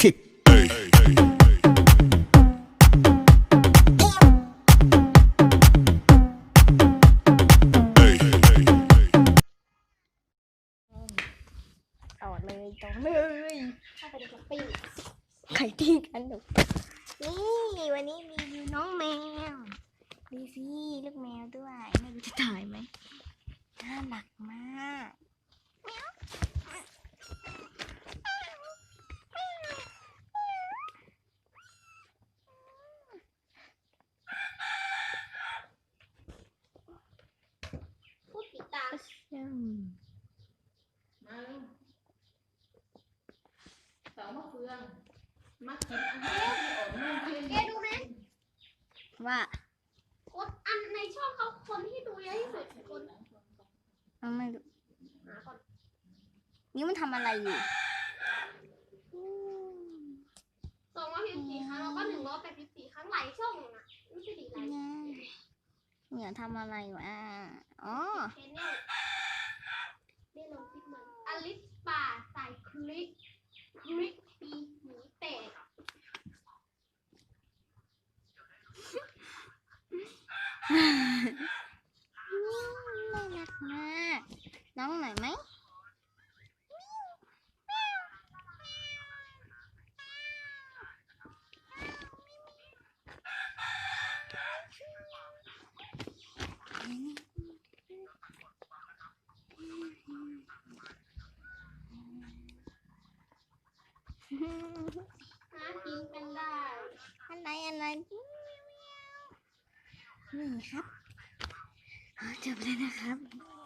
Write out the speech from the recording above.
kick. ต่อเลยต่อเลยข้าไปในช้อปปี้ไข่ที่กันหนูนี่วันนี้มีวิวน้องแมวดีสิลูกแมวด้วยไม่รู้จะถ่ายไหมน่ารักมาก พูดติดตามอืมมาเร็วสาวมะเฟืองมากินอาหารที่อ่อนนุ่มเย็นแกดูไหมว่าคนอันในช่องเขาคนที่ดูเยอะที่สุดคนเอาไม่รู้หาก่อนนี่มันทำอะไรอยู่สองร้อยสิบสี่ครั้งแล้วก็หนึ่งร้อยแปดสิบสี่ครั้งหลายช่องเลยนะไม่ใช่ดีหลายเหนียวทำอะไรวะอ๋อ แชนแนลได้ลงคลิปมันอลิสป่าใส่คลิปคลิปปีหนีแตก น่ารักมากน้องหน่อยไหมหากินกันได้อะไรอะไรนี่ นี่ครับอ๋อจบเลยนะครับ